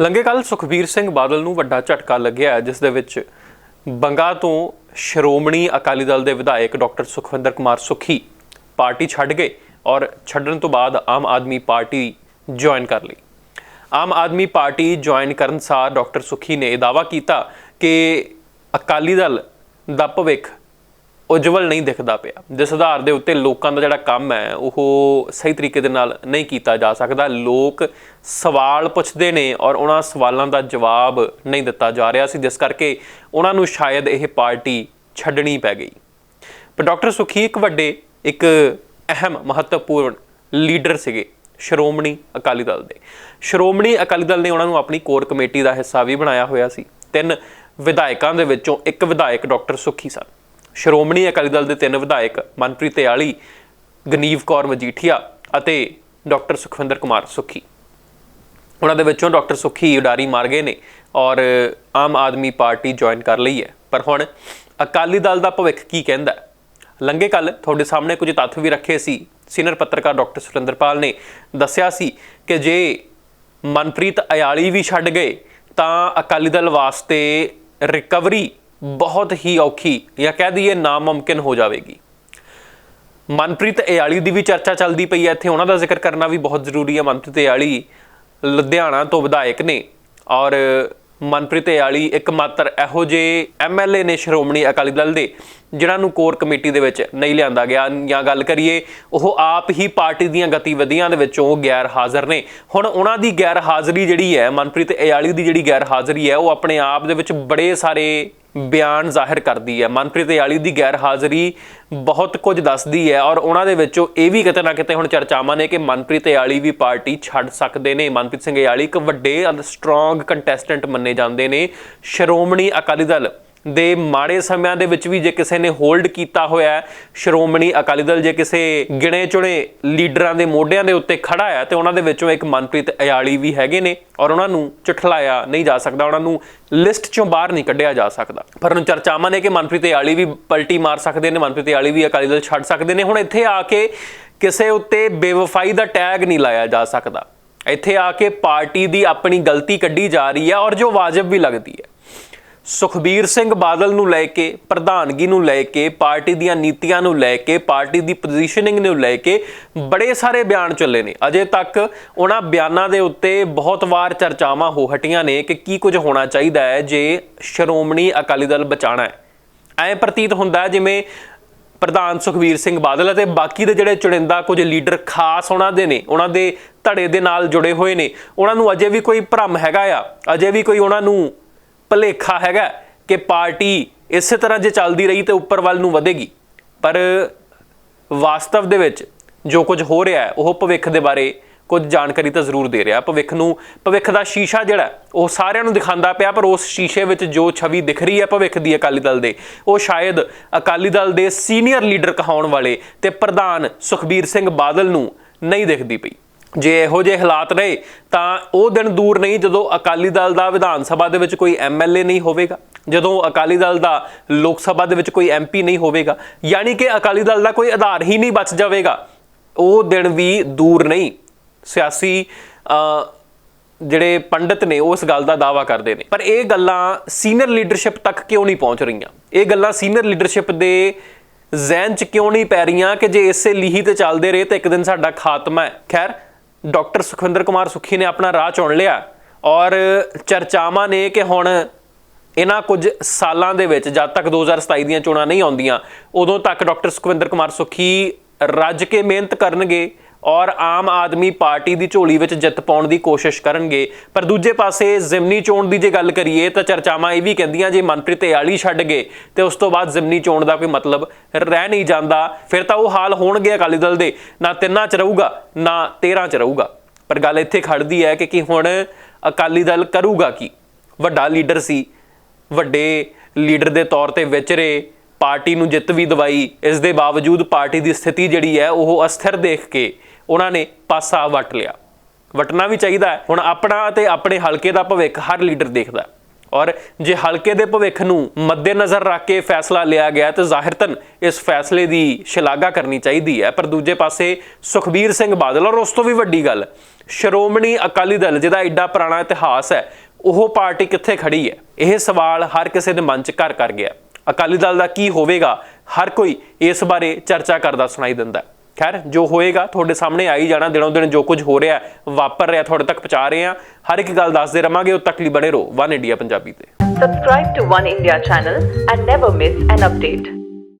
ਲੰਗੇ ਕੱਲ ਸੁਖਬੀਰ ਸਿੰਘ ਬਾਦਲ ਨੂੰ ਵੱਡਾ ਝਟਕਾ ਲੱਗਿਆ ਜਿਸ ਦੇ ਵਿੱਚ ਬੰਗਾ ਤੋਂ ਸ਼੍ਰੋਮਣੀ ਅਕਾਲੀ ਦਲ ਦੇ ਵਿਧਾਇਕ ਡਾਕਟਰ ਸੁਖਵਿੰਦਰ ਕੁਮਾਰ ਸੁਖੀ ਪਾਰਟੀ ਛੱਡ ਗਏ ਔਰ ਛੱਡਣ ਤੋਂ ਬਾਅਦ ਆਮ ਆਦਮੀ ਪਾਰਟੀ ਜੁਆਇਨ ਕਰ ਲਈ। ਆਮ ਆਦਮੀ ਪਾਰਟੀ ਜੁਆਇਨ ਕਰਨ ਸਾਰ ਡਾਕਟਰ ਸੁਖੀ ਨੇ ਇਹ ਦਾਅਵਾ ਕੀਤਾ ਕਿ ਅਕਾਲੀ ਦਲ ਦਾ ਭਵਿੱਖ ਉਜਵਲ ਨਹੀਂ ਦਿਖਦਾ ਪਿਆ। ਜਿਸ ਆਧਾਰ ਦੇ ਉੱਤੇ ਲੋਕਾਂ ਦਾ ਜਿਹੜਾ ਕੰਮ ਹੈ, ਉਹ ਸਹੀ ਤਰੀਕੇ ਦੇ ਨਾਲ ਨਹੀਂ ਕੀਤਾ ਜਾ ਸਕਦਾ। ਲੋਕ ਸਵਾਲ ਪੁੱਛਦੇ ਨੇ ਔਰ ਉਹਨਾਂ ਸਵਾਲਾਂ ਦਾ ਜਵਾਬ ਨਹੀਂ ਦਿੱਤਾ ਜਾ ਰਿਹਾ ਸੀ, ਜਿਸ ਕਰਕੇ ਉਹਨਾਂ ਨੂੰ ਸ਼ਾਇਦ ਇਹ ਪਾਰਟੀ ਛੱਡਣੀ ਪੈ ਗਈ। ਪਰ ਡਾਕਟਰ ਸੁਖੀ ਇੱਕ ਵੱਡੇ, ਇੱਕ ਅਹਿਮ, ਮਹੱਤਵਪੂਰਨ ਲੀਡਰ ਸੀਗੇ, ਸ਼੍ਰੋਮਣੀ ਅਕਾਲੀ ਦਲ ਦੇ। ਸ਼੍ਰੋਮਣੀ ਅਕਾਲੀ ਦਲ ਨੇ ਉਹਨਾਂ ਨੂੰ ਆਪਣੀ ਕੋਰ ਕਮੇਟੀ ਦਾ ਹਿੱਸਾ ਵੀ ਬਣਾਇਆ ਹੋਇਆ ਸੀ। ਤਿੰਨ ਵਿਧਾਇਕਾਂ ਦੇ ਵਿੱਚੋਂ ਇੱਕ ਵਿਧਾਇਕ ਡਾਕਟਰ ਸੁਖੀ ਸਨ। ਸ਼੍ਰੋਮਣੀ ਅਕਾਲੀ ਦਲ ਦੇ ਤਿੰਨ ਵਿਧਾਇਕ ਮਨਪ੍ਰੀਤ ਤਿਆਲੀ, ਗਨੀਵ ਕੌਰ ਮਜੀਠੀਆ ਅਤੇ ਡਾਕਟਰ ਸੁਖਵਿੰਦਰ ਕੁਮਾਰ ਸੁਖੀ। ਉਹਨਾਂ ਦੇ ਵਿੱਚੋਂ ਡਾਕਟਰ ਸੁਖੀ ਉਡਾਰੀ ਮਾਰ ਗਏ ਨੇ ਔਰ ਆਮ ਆਦਮੀ ਪਾਰਟੀ ਜੁਆਇਨ ਕਰ ਲਈ ਹੈ। ਪਰ ਹੁਣ ਅਕਾਲੀ ਦਲ ਦਾ ਭਵਿੱਖ ਕੀ ਕਹਿੰਦਾ ਹੈ? ਲੰਗੇ ਕੱਲ ਤੁਹਾਡੇ ਸਾਹਮਣੇ ਕੁਝ ਤੱਥ ਵੀ ਰੱਖੇ ਸੀ। ਸੀਨੀਅਰ ਪੱਤਰਕਾਰ ਡਾਕਟਰ ਸੁਰਿੰਦਰਪਾਲ ਨੇ ਦੱਸਿਆ ਸੀ ਕਿ ਜੇ ਮਨਪ੍ਰੀਤ ਅਯਾਲੀ ਵੀ ਛੱਡ ਗਏ ਤਾਂ ਅਕਾਲੀ ਦਲ ਵਾਸਤੇ ਰਿਕਵਰੀ ਬਹੁਤ ਹੀ ਔਖੀ ਜਾਂ ਕਹਿ ਦਈਏ ਨਾਮੁਮਕਿਨ ਹੋ ਜਾਵੇਗੀ। ਮਨਪ੍ਰੀਤ ਏਆਲੀ ਦੀ ਵੀ ਚਰਚਾ ਚੱਲਦੀ ਪਈ ਹੈ, ਇੱਥੇ ਉਹਨਾਂ ਦਾ ਜ਼ਿਕਰ ਕਰਨਾ ਵੀ ਬਹੁਤ ਜ਼ਰੂਰੀ ਹੈ। ਮਨਪ੍ਰੀਤ ਇਆਲੀ ਲੁਧਿਆਣਾ ਤੋਂ ਵਿਧਾਇਕ ਨੇ ਔਰ ਮਨਪ੍ਰੀਤ ਏਲੀ ਇੱਕ ਮਾਤਰ ਇਹੋ ਜਿਹੇ ਐਮਐਲਏ ਨੇ ਸ਼੍ਰੋਮਣੀ ਅਕਾਲੀ ਦਲ ਦੇ। ਜਿਨ੍ਹਾਂ ਨੂੰ ਕੋਰ ਕਮੇਟੀ ਦੇ ਵਿੱਚ ਨਹੀਂ ਲਿਆਂਦਾ ਗਿਆ। ਜਾਂ ਗੱਲ ਕਰੀਏ, ਉਹ ਆਪ ਹੀ ਪਾਰਟੀ ਦੀਆਂ ਗਤੀਵਿਧੀਆਂ ਦੇ ਵਿੱਚੋਂ ਗੈਰ ਹਾਜ਼ਰ ਨੇ। ਹੁਣ ਉਹਨਾਂ ਦੀ ਗੈਰ ਹਾਜ਼ਰੀ ਜਿਹੜੀ ਹੈ, ਮਨਪ੍ਰੀਤ ਇਆਲੀ ਦੀ ਜਿਹੜੀ ਗੈਰ ਹਾਜ਼ਰੀ ਹੈ, ਉਹ ਆਪਣੇ ਆਪ ਦੇ ਵਿੱਚ ਬੜੇ ਸਾਰੇ ਬਿਆਨ ਜ਼ਾਹਿਰ ਕਰਦੀ ਹੈ। ਮਨਪ੍ਰੀਤ ਇਆਲੀ ਦੀ ਗੈਰ ਹਾਜ਼ਰੀ ਬਹੁਤ ਕੁਝ ਦੱਸਦੀ ਹੈ ਔਰ ਉਹਨਾਂ ਦੇ ਵਿੱਚੋਂ ਇਹ ਵੀ ਕਿਤੇ ਨਾ ਕਿਤੇ ਹੁਣ ਚਰਚਾਵਾਂ ਨੇ ਕਿ ਮਨਪ੍ਰੀਤ ਇਆਲੀ ਵੀ ਪਾਰਟੀ ਛੱਡ ਸਕਦੇ ਨੇ। ਮਨਪ੍ਰੀਤ ਸਿੰਘ ਇਆਲੀ ਇੱਕ ਵੱਡੇ ਸਟਰੋਂਗ ਕੰਟੈਸਟੈਂਟ ਮੰਨੇ ਜਾਂਦੇ ਨੇ। ਸ਼੍ਰੋਮਣੀ ਅਕਾਲੀ ਦਲ ਦੇ ਮਾੜੇ ਸਮਿਆਂ ਦੇ ਵਿੱਚ ਵੀ ਜੇ ਕਿਸੇ ਨੇ ਹੋਲਡ ਕੀਤਾ ਹੋਇਆ ਸ਼੍ਰੋਮਣੀ ਅਕਾਲੀ ਦਲ ਜੇ ਕਿਸੇ ਗਿਣੇ ਚੁਣੇ ਲੀਡਰਾਂ ਦੇ ਮੋਢਿਆਂ ਦੇ ਉੱਤੇ ਖੜਾ ਹੈ ਤੇ ਉਹਨਾਂ ਦੇ ਵਿੱਚੋਂ ਇੱਕ ਮਨਪ੍ਰੀਤ ਅਯਾਲੀ ਵੀ ਹੈਗੇ ਨੇ ਔਰ ਉਹਨਾਂ ਨੂੰ ਚਠਲਾਇਆ ਨਹੀਂ ਜਾ ਸਕਦਾ, ਉਹਨਾਂ ਨੂੰ ਲਿਸਟ ਚੋਂ ਬਾਹਰ ਨਹੀਂ ਕੱਢਿਆ ਜਾ ਸਕਦਾ। ਪਰ ਹੁਣ ਚਰਚਾਵਾਂ ਨੇ ਕਿ ਮਨਪ੍ਰੀਤ ਅਯਾਲੀ ਵੀ ਪਲਟੀ ਮਾਰ ਸਕਦੇ ਨੇ, ਮਨਪ੍ਰੀਤ ਅਯਾਲੀ ਵੀ ਅਕਾਲੀ ਦਲ ਛੱਡ ਸਕਦੇ ਨੇ। ਹੁਣ ਇੱਥੇ ਆ ਕੇ ਕਿਸੇ ਉੱਤੇ ਬੇਵਫਾਈ ਦਾ ਟੈਗ ਨਹੀਂ ਲਾਇਆ ਜਾ ਸਕਦਾ। ਇੱਥੇ ਆ ਕੇ ਪਾਰਟੀ ਦੀ ਆਪਣੀ ਗਲਤੀ ਕੱਢੀ ਜਾ ਰਹੀ ਹੈ ਔਰ ਜੋ ਵਾਜਬ ਵੀ ਲੱਗਦੀ ਹੈ। ਸੁਖਬੀਰ ਸਿੰਘ ਬਾਦਲ ਨੂੰ ਲੈ ਕੇ, ਪ੍ਰਧਾਨਗੀ ਨੂੰ ਲੈ ਕੇ, ਪਾਰਟੀ ਦੀਆਂ ਨੀਤੀਆਂ ਨੂੰ ਲੈ ਕੇ, ਪਾਰਟੀ ਦੀ ਪੋਜੀਸ਼ਨਿੰਗ ਨੂੰ ਲੈ ਕੇ ਬੜੇ ਸਾਰੇ ਬਿਆਨ ਚੱਲੇ ਨੇ। ਅਜੇ ਤੱਕ ਉਹਨਾਂ ਬਿਆਨਾਂ ਦੇ ਉੱਤੇ ਬਹੁਤ ਵਾਰ ਚਰਚਾਵਾਂ ਹੋ ਹਟੀਆਂ ਨੇ ਕਿ ਕੀ ਕੁਝ ਹੋਣਾ ਚਾਹੀਦਾ ਹੈ ਜੇ ਸ਼੍ਰੋਮਣੀ ਅਕਾਲੀ ਦਲ ਬਚਾਣਾ ਹੈ। ਐ ਪ੍ਰਤੀਤ ਹੁੰਦਾ ਜਿਵੇਂ ਪ੍ਰਧਾਨ ਸੁਖਵੀਰ ਸਿੰਘ ਬਾਦਲ ਅਤੇ ਬਾਕੀ ਦੇ ਜਿਹੜੇ ਚੁਣਿੰਦਾ ਕੁਝ ਲੀਡਰ ਖਾਸ ਉਹਨਾਂ ਦੇ ਨੇ, ਉਹਨਾਂ ਦੇ ਧੜੇ ਦੇ ਨਾਲ ਜੁੜੇ ਹੋਏ ਨੇ। ਉਹਨਾਂ ਨੂੰ ਅਜੇ ਵੀ ਕੋਈ ਭਰਮ ਹੈਗਾ ਆ? ਅਜੇ ਵੀ ਕੋਈ ਉਹਨਾਂ ਨੂੰ ਭਲੇਖਾ ਹੈਗਾ ਕਿ ਪਾਰਟੀ ਇਸੇ ਤਰ੍ਹਾਂ ਜੇ ਚੱਲਦੀ ਰਹੀ ਤੇ ਉੱਪਰ ਵੱਲ ਨੂੰ ਵਧੇਗੀ। ਪਰ ਵਾਸਤਵ ਦੇ ਵਿੱਚ ਜੋ ਕੁਝ ਹੋ ਰਿਹਾ ਹੈ, ਉਹ ਭਵਿੱਖ ਦੇ ਬਾਰੇ ਕੁਝ ਜਾਣਕਾਰੀ ਤਾਂ ਜ਼ਰੂਰ ਦੇ ਰਿਹਾ। ਭਵਿੱਖ ਨੂੰ, ਭਵਿੱਖ ਦਾ ਸ਼ੀਸ਼ਾ ਜਿਹੜਾ ਉਹ ਸਾਰਿਆਂ ਨੂੰ ਦਿਖਾਉਂਦਾ ਪਿਆ, ਪਰ ਉਸ ਸ਼ੀਸ਼ੇ ਵਿੱਚ ਜੋ ਛਵੀ ਦਿਖ ਰਹੀ ਹੈ ਭਵਿੱਖ ਦੀ ਅਕਾਲੀ ਦਲ ਦੇ, ਉਹ ਸ਼ਾਇਦ ਅਕਾਲੀ ਦਲ ਦੇ ਸੀਨੀਅਰ ਲੀਡਰ ਕਹਾਉਣ ਵਾਲੇ ਤੇ ਪ੍ਰਧਾਨ ਸੁਖਬੀਰ ਸਿੰਘ ਬਾਦਲ ਨੂੰ ਨਹੀਂ ਦਿਖਦੀ ਪਈ। ਜੇ ਇਹੋ ਜਿਹੇ ਹਾਲਾਤ ਰਹੇ ਤਾਂ ਉਹ ਦਿਨ ਦੂਰ ਨਹੀਂ ਜਦੋਂ ਅਕਾਲੀ ਦਲ ਦਾ ਵਿਧਾਨ ਸਭਾ ਦੇ ਵਿੱਚ ਕੋਈ ਐਮਐਲਏ ਨਹੀਂ ਹੋਵੇਗਾ, ਜਦੋਂ ਅਕਾਲੀ ਦਲ ਦਾ ਲੋਕ ਸਭਾ ਦੇ ਵਿੱਚ ਕੋਈ ਐਮਪੀ ਨਹੀਂ ਹੋਵੇਗਾ, ਯਾਨੀ ਕਿ ਅਕਾਲੀ ਦਲ ਦਾ ਕੋਈ ਆਧਾਰ ਹੀ ਨਹੀਂ ਬਚ ਜਾਵੇਗਾ, ਉਹ ਦਿਨ ਵੀ ਦੂਰ ਨਹੀਂ। ਸਿਆਸੀ ਜਿਹੜੇ ਪੰਡਿਤ ਨੇ, ਉਹ ਇਸ ਗੱਲ ਦਾ ਦਾਵਾ ਕਰਦੇ ਨੇ। ਪਰ ਇਹ ਗੱਲਾਂ ਸੀਨੀਅਰ ਲੀਡਰਸ਼ਿਪ ਤੱਕ ਕਿਉਂ ਨਹੀਂ ਪਹੁੰਚ ਰਹੀਆਂ? ਇਹ ਗੱਲਾਂ ਸੀਨੀਅਰ ਲੀਡਰਸ਼ਿਪ ਦੇ ਜ਼ਹਿਨ 'ਚ ਕਿਉਂ ਨਹੀਂ ਪੈ ਰਹੀਆਂ ਕਿ ਜੇ ਇਸੇ ਲੀਹੀ ਤੇ ਚੱਲਦੇ ਰਹੇ ਤਾਂ ਇੱਕ ਦਿਨ ਸਾਡਾ ਖਾਤਮਾ ਹੈ? ਖੈਰ ਡਾਕਟਰ ਸੁਖਵਿੰਦਰ ਕੁਮਾਰ ਸੁੱਖੀ ਨੇ ਆਪਣਾ ਰਾਹ ਚੁਣ ਲਿਆ ਔਰ ਚਰਚਾਵਾਂ ਨੇ ਕਿ ਹੁਣ ਇਹਨਾਂ ਕੁਝ ਸਾਲਾਂ ਦੇ ਵਿੱਚ, ਜਦ ਤੱਕ 2027 ਦੀਆਂ ਚੋਣਾਂ ਨਹੀਂ ਆਉਂਦੀਆਂ, ਉਦੋਂ ਤੱਕ ਡਾਕਟਰ ਸੁਖਵਿੰਦਰ ਕੁਮਾਰ ਸੁੱਖੀ ਰੱਜ ਕੇ ਮਿਹਨਤ ਕਰਨਗੇ ਔਰ ਆਮ ਆਦਮੀ ਪਾਰਟੀ ਦੀ ਝੋਲੀ ਵਿੱਚ ਜਿੱਤ ਪਾਉਣ ਦੀ ਕੋਸ਼ਿਸ਼ ਕਰਨਗੇ। ਪਰ ਦੂਜੇ ਪਾਸੇ ਜ਼ਿਮਨੀ ਚੋਣ ਦੀ ਜੇ ਗੱਲ ਕਰੀਏ ਤਾਂ ਚਰਚਾਵਾਂ ਇਹ ਵੀ ਕਹਿੰਦੀਆਂ ਜੇ ਮਨਪ੍ਰੀਤ ਇਆਲੀ ਛੱਡ ਗਏ ਤੇ ਉਸ ਤੋਂ ਬਾਅਦ ਜ਼ਿਮਨੀ ਚੋਣ ਦਾ ਕੋਈ ਮਤਲਬ ਰਹਿ ਨਹੀਂ ਜਾਂਦਾ, ਫਿਰ ਤਾਂ ਉਹ ਹਾਲ ਹੋਣਗੇ ਅਕਾਲੀ ਦਲ ਦੇ। ਨਾ ਤਿੰਨਾਂ 'ਚ ਰਹੂਗਾ, ਨਾ 13 'ਚ ਰਹੂਗਾ। ਪਰ ਗੱਲ ਇੱਥੇ ਖੜਦੀ ਹੈ ਕਿ ਕੀ ਹੁਣ ਅਕਾਲੀ ਦਲ ਕਰੂਗਾ ਕੀ? ਵੱਡਾ ਲੀਡਰ ਸੀ, ਵੱਡੇ ਲੀਡਰ ਦੇ ਤੌਰ ਤੇ ਵਿਚਰੇ ਪਾਰਟੀ ਨੂੰ ਜਿੱਤ ਵੀ ਦਵਾਈ, ਇਸ ਦੇ ਬਾਵਜੂਦ ਪਾਰਟੀ ਦੀ ਸਥਿਤੀ ਜਿਹੜੀ ਹੈ ਉਹ ਅਸਥਿਰ ਦੇਖ ਕੇ ਉਹਨਾਂ ਨੇ ਪਾਸਾ ਵਟ ਲਿਆ। ਵਟਣਾ ਵੀ ਚਾਹੀਦਾ ਹੈ। ਹੁਣ ਆਪਣਾ ਤੇ ਆਪਣੇ ਹਲਕੇ ਦਾ ਭਵਿੱਖ ਹਰ ਲੀਡਰ ਦੇਖਦਾ ਔਰ ਜੇ ਹਲਕੇ ਦੇ ਭਵਿੱਖ ਨੂੰ ਮੱਦੇਨਜ਼ਰ ਰੱਖ ਕੇ ਫੈਸਲਾ ਲਿਆ ਗਿਆ ਤਾਂ ਜ਼ਾਹਿਰਤਨ ਇਸ ਫੈਸਲੇ ਦੀ ਸ਼ਲਾਘਾ ਕਰਨੀ ਚਾਹੀਦੀ ਹੈ। ਪਰ ਦੂਜੇ ਪਾਸੇ ਸੁਖਬੀਰ ਸਿੰਘ ਬਾਦਲ, ਔਰ ਉਸ ਤੋਂ ਵੀ ਵੱਡੀ ਗੱਲ, ਸ਼੍ਰੋਮਣੀ ਅਕਾਲੀ ਦਲ ਜਿਹਦਾ ਐਡਾ ਪੁਰਾਣਾ ਇਤਿਹਾਸ ਹੈ, ਉਹ ਪਾਰਟੀ ਕਿੱਥੇ ਖੜੀ ਹੈ? ਇਹ ਸਵਾਲ ਹਰ ਕਿਸੇ ਦੇ ਮਨ 'ਚ ਘਰ ਕਰ ਗਿਆ। ਅਕਾਲੀ ਦਲ ਦਾ ਕੀ ਹੋਵੇਗਾ? ਹਰ ਕੋਈ ਇਸ ਬਾਰੇ ਚਰਚਾ ਕਰਦਾ ਸੁਣਾਈ ਦਿੰਦਾ ਹੈ। ਖੈਰ, ਜੋ ਹੋਏਗਾ ਤੁਹਾਡੇ ਸਾਹਮਣੇ ਆਈ ਜਾਣਾ, ਦਿਨੋਂ ਦਿਨ ਜੋ ਕੁਝ ਹੋ ਰਿਹਾ ਵਾਪਰ ਰਿਹਾ, ਤੁਹਾਡੇ ਤੱਕ ਪਹੁੰਚਾ ਰਹੇ ਹਾਂ ਹਰ ਇੱਕ ਗੱਲ ਦੱਸਦੇ ਰਵਾਂਗੇ ਉਹ ਤੱਕ ਲਈ ਬਣੇ ਰਹੋ, ਵਨ ਇੰਡੀਆ ਪੰਜਾਬੀ ਤੇ Subscribe to One India channel and never miss an update.